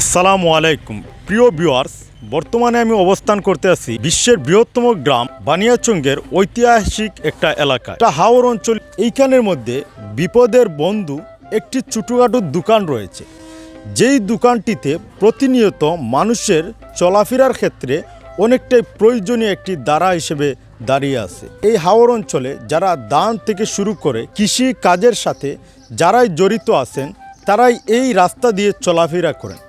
আসসালামু আলাইকুম। প্রিয় ভিউয়ার্স, বর্তমানে আমি অবস্থান করতে আছি বিশ্বের বৃহত্তম গ্রাম বানিয়াচঙ্গের ঐতিহাসিক একটা এলাকা এটা হাওর অঞ্চল। এইখানের মধ্যে বিপদের বন্ধু একটি ছোটোখাটো দোকান রয়েছে। যেই দোকানটিতে প্রতিনিয়ত মানুষের চলাফেরার ক্ষেত্রে অনেকটাই প্রয়োজনীয় একটি দ্বারা হিসেবে দাঁড়িয়ে আছে। এই হাওর অঞ্চলে যারা দান থেকে শুরু করে কৃষি কাজের সাথে যারাই জড়িত আছেন তারাই এই রাস্তা দিয়ে চলাফেরা করেন।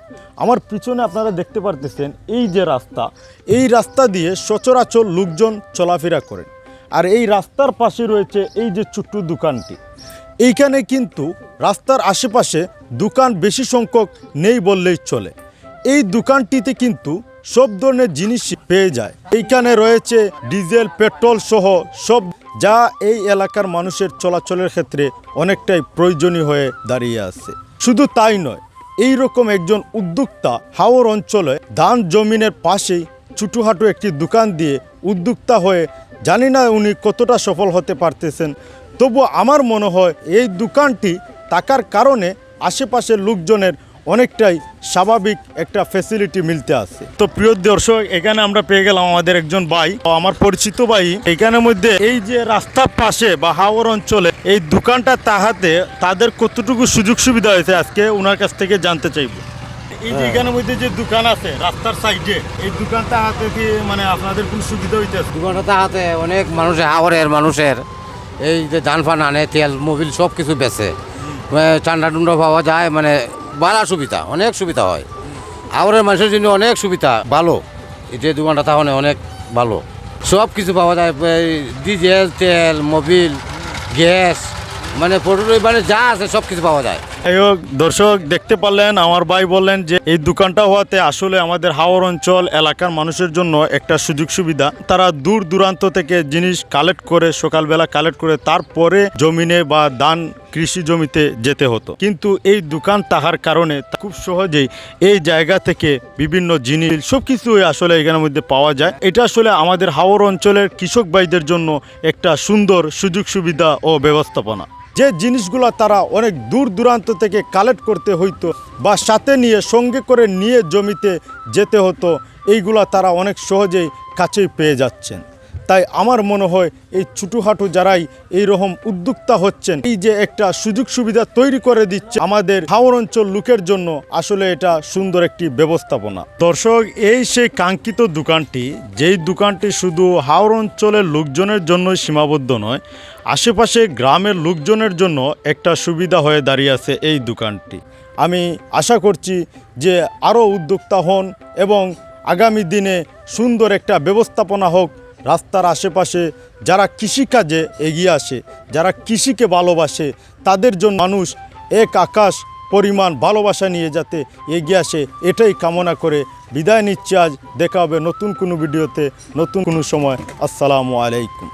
আমার পিছনে আপনারা দেখতে পারতেছেন এই যে রাস্তা, এই রাস্তা দিয়ে সচরাচর লোকজন চলাফেরা করেন। আর এই রাস্তার পাশে রয়েছে এই যে ছোট্ট দোকানটি। এইখানে কিন্তু রাস্তার আশেপাশে দোকান বেশি সংখ্যক নেই বললেই চলে। এই দোকানটিতে কিন্তু সব ধরনের জিনিস পেয়ে যায়। এইখানে রয়েছে ডিজেল, পেট্রোল সহ সব, যা এই এলাকার মানুষের চলাচলের ক্ষেত্রে অনেকটাই প্রয়োজনীয় হয়ে দাঁড়িয়ে আছে। শুধু তাই নয় এই রকম একজন উদ্যোক্তা হাওর অঞ্চলে ধান জমিনের পাশেই ছুটুহাটু একটি দোকান দিয়ে উদ্যোক্তা হয়ে জানি না উনি কতটা সফল হতে পারতেছেন তবু আমার মনে হয় এই দোকানটি থাকার কারণে আশেপাশের লোকজনের অনেকটাই স্বাভাবিক একটা ফ্যাসিলিটি মিলতে আছে। তো প্রিয় দর্শক এখানে আমরা পেয়ে গেলাম আমাদের একজন ভাই। আমার পরিচিত ভাই। এখানের মধ্যে এই যে রাস্তার পাশে বা হাওর অঞ্চলে এই দোকানটা তাহাতে তাদের কতটুকু সুযোগ সুবিধা হয়েছে আজকে ওনার কাছ থেকে জানতে চাইব। এই যে এখানের মধ্যে যে দোকান আছে রাস্তার সাইডে এই দোকানটা হাতে কি মানে আপনাদের কোন সুবিধা হইতেছে দোকানটা হাতে অনেক মানুষের হাওড়ের মানুষের। এই যে ধান ফান আনে তেল মোবিল সব কিছু বেচে ঠান্ডা টুন্ডা পাওয়া যায় মানে ভালো সুবিধা, অনেক সুবিধা হয়। আমাদের মানুষের জন্য অনেক সুবিধা, ভালো। যে দোকানটা তাহলে অনেক ভালো। সব কিছু পাওয়া যায় ডিজেল, তেল, মোবিল, গ্যাস মানে পেট্রোল মানে যা আছে সব কিছু পাওয়া যায়। যাই হোক দর্শক, দেখতে পারলেন, আমার ভাই বললেন যে এই দোকানটা হওয়াতে আসলে আমাদের হাওর অঞ্চল এলাকার মানুষের জন্য একটা সুযোগ সুবিধা। তারা দূর দূরান্ত থেকে জিনিস কালেক্ট করে, সকালবেলা কালেক্ট করে, তারপরে জমিনে বা দান কৃষি জমিতে যেতে হতো। কিন্তু এই দোকান তাহার কারণে খুব সহজেই এই জায়গা থেকে বিভিন্ন জিনিস সব কিছুই আসলে এখানের মধ্যে পাওয়া যায়। এটা আসলে আমাদের হাওর অঞ্চলের কৃষক ভাইদের জন্য একটা সুন্দর সুযোগ সুবিধা ও ব্যবস্থাপনা। যে জিনিসগুলো তারা অনেক দূর দূরান্ত থেকে কালেক্ট করতে হইতো বা সাথে নিয়ে সঙ্গে করে নিয়ে জমিতে যেতে হতো, এইগুলো তারা অনেক সহজেই কাছেই পেয়ে যাচ্ছেন। তাই আমার মনে হয় এই ছোটোখাটো যারাই এই রকম উদ্যোক্তা হচ্ছেন, এই যে একটা সুযোগ সুবিধা তৈরি করে দিচ্ছে আমাদের হাওর অঞ্চল লোকের জন্য, আসলে এটা সুন্দর একটি ব্যবস্থাপনা। দর্শক, এই সেই কাঙ্ক্ষিত দোকানটি, যেই দোকানটি শুধু হাওর অঞ্চলের লোকজনের জন্য সীমাবদ্ধ নয়, আশেপাশে গ্রামের লোকজনের জন্য একটা সুবিধা হয়ে দাঁড়িয়ে আছে এই দোকানটি। আমি আশা করছি যে আরও উদ্যোক্তা হন এবং আগামী দিনে সুন্দর একটা ব্যবস্থাপনা হোক রাস্তার আশেপাশে যারা কৃষিকাজে এগিয়ে আসে, যারা কৃষিকে ভালোবাসে, তাদের জন্য মানুষ এক আকাশ পরিমাণ ভালোবাসা নিয়ে যাতে এগিয়ে আসে, এটাই কামনা করে বিদায় নিচ্ছে। আজ দেখা হবে নতুন কোনো ভিডিওতে, নতুন কোনো সময়। আসসালামু আলাইকুম।